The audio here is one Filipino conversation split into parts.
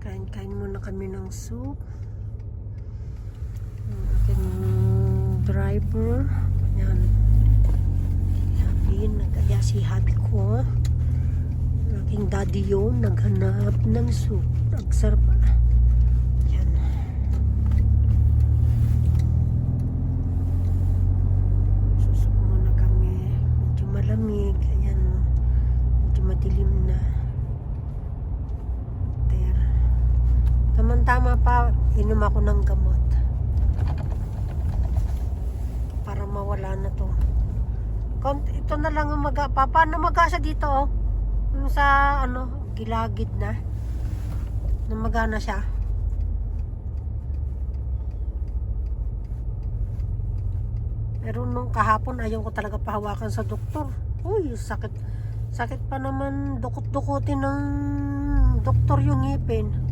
Kain-kain muna kami ng soup. Ang aking driver. Yan. Happy. Nagkaya si happy ko. Ang aking daddy yun. Naghanap ng soup. Nagsarap. Yan. Susok muna kami. Medyo malamig. Ayan. Medyo madilim na. Ter. Tama-tama pa, inom ako ng gamot. Para mawala na to. Ito na lang ang maga. Pa, paano magasa dito oh? Yung sa ano, gilagid na. Namaga na siya. Pero nung kahapon ayaw ko talaga pahawakan sa doktor. Uy, sakit. Sakit pa naman dukot-dukutin ng doktor yung ngipin.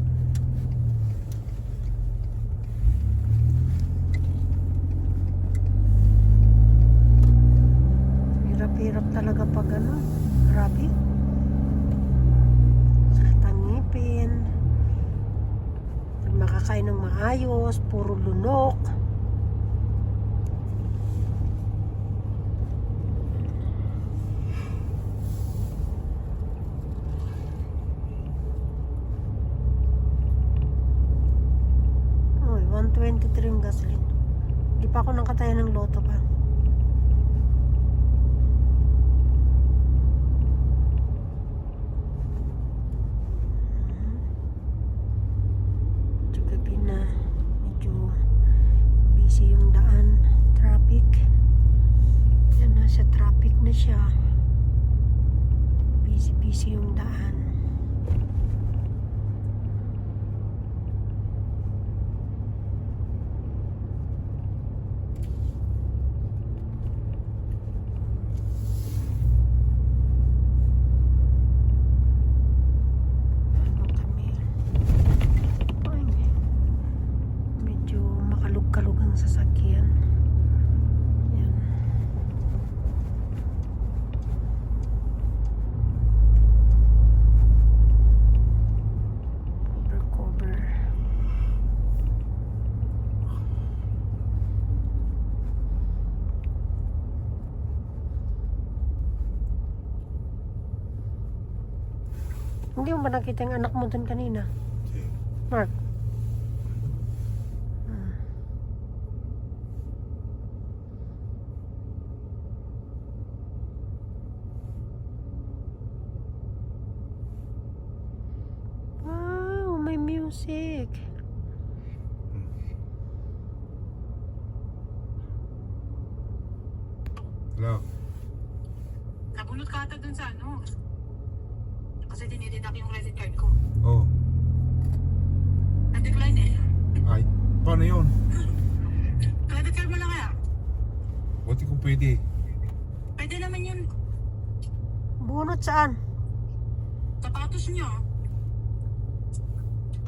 Hirap-hirap talaga pag ano. Grabe. Sakit ang ngipin. Pag makakain ng maayos, puro lunok. Uy, 123 yung gasoline. Di pa ako nakataya ng loto pa. Busy yung daan. Traffic. Yan, nasa traffic na siya. Busy-busy yung daan. ano kami ay medyo makalug-kalug ang sasakyan yan cover cover hindi mo ba nakita yung anak mo dun kanina? Mark. Ah. Wow, may music. Hello. Nabunot ka ata dun sa ano. Kasi dinididak yung credit card ko. Oh. Na-decline eh. Ay. Paano yun? Credit card mo na kaya? Buti kung pwede. Pwede naman yun. Bunot saan? Sapatos nyo.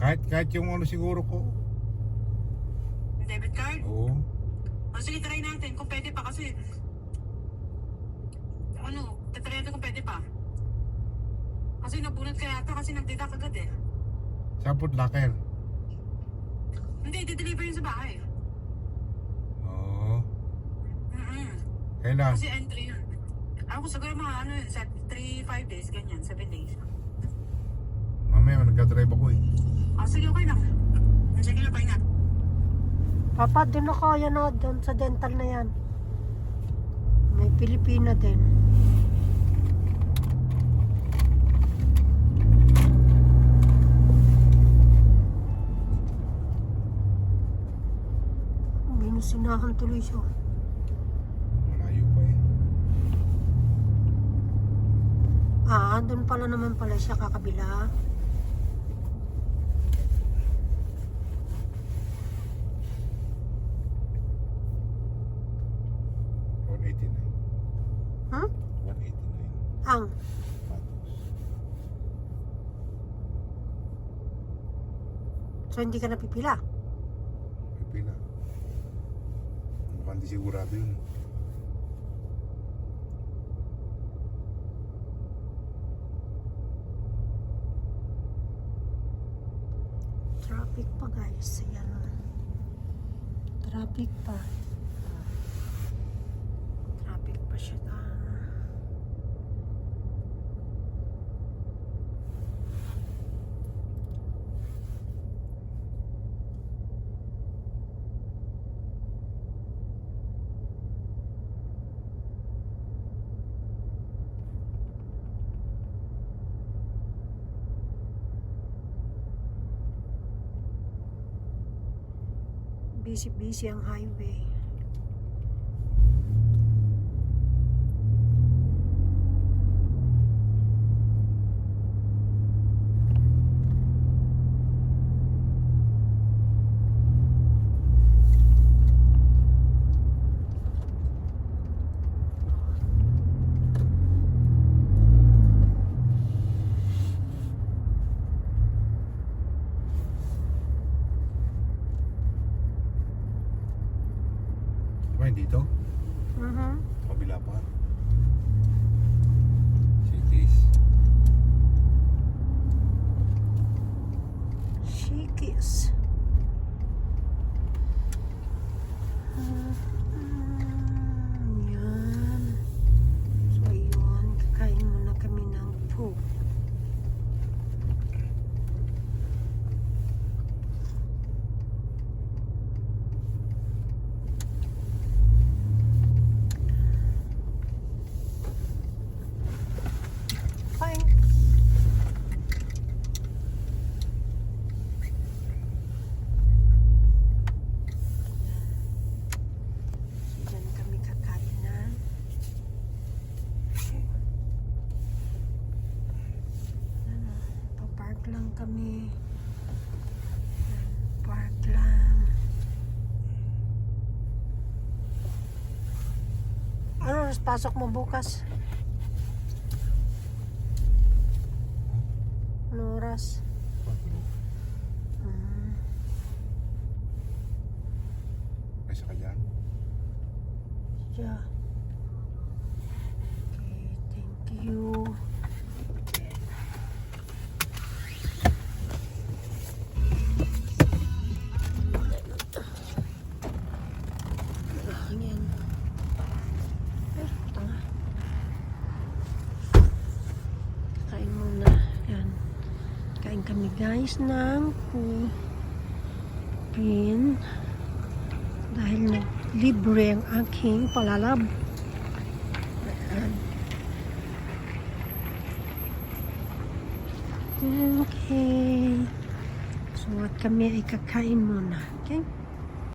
Kahit, kahit yung ano siguro ko. Debit card. Oo. O sige, try natin kung pwede pa kasi. Ano, tatry natin kung pwede pa. Kasi nabunot ka yata kasi nagdidak agad eh. Sa foot locker. Hindi, di-deliver yun sa bahay. Oo. Mm-mm. Kailan? Kasi entry yun. Ako siguro mga ano yun, sa 3-5 days, ganyan, 7 days. Mamaya nagka-drive ako eh. O sige, okay lang. Sige na, pahinga. Papa, dun ako. Yan o, dun sa dental na yan. May Pilipina din. Binusinahan tuloy siya. Malayo pa eh. Ah, doon pala naman pala siya kakabila. Nine. Hmm? One eighty nine. Ang. So, hindi ka napipila. Mukhang di sigurado. Traffic pa guys. Ayan. Traffic pa. Traffic pa siya. Ah. Busy-busy ang highway. Kumain dito? Mhm. Kabila pa. Cities. Shikis. Yan. So, ayun. Kakain muna kami ng po. Fine. So, dyan kami kakain na. Ano, papark lang kami. Yan, Park lang. Ano oras pasok mo bukas? Ano oras? Mm. Kaysa ka dyan. Yeah. Okay, thank you. Guys ng pin dahil naglibre ang aking palalab. Okay. So, at kami ay kakain muna. Okay?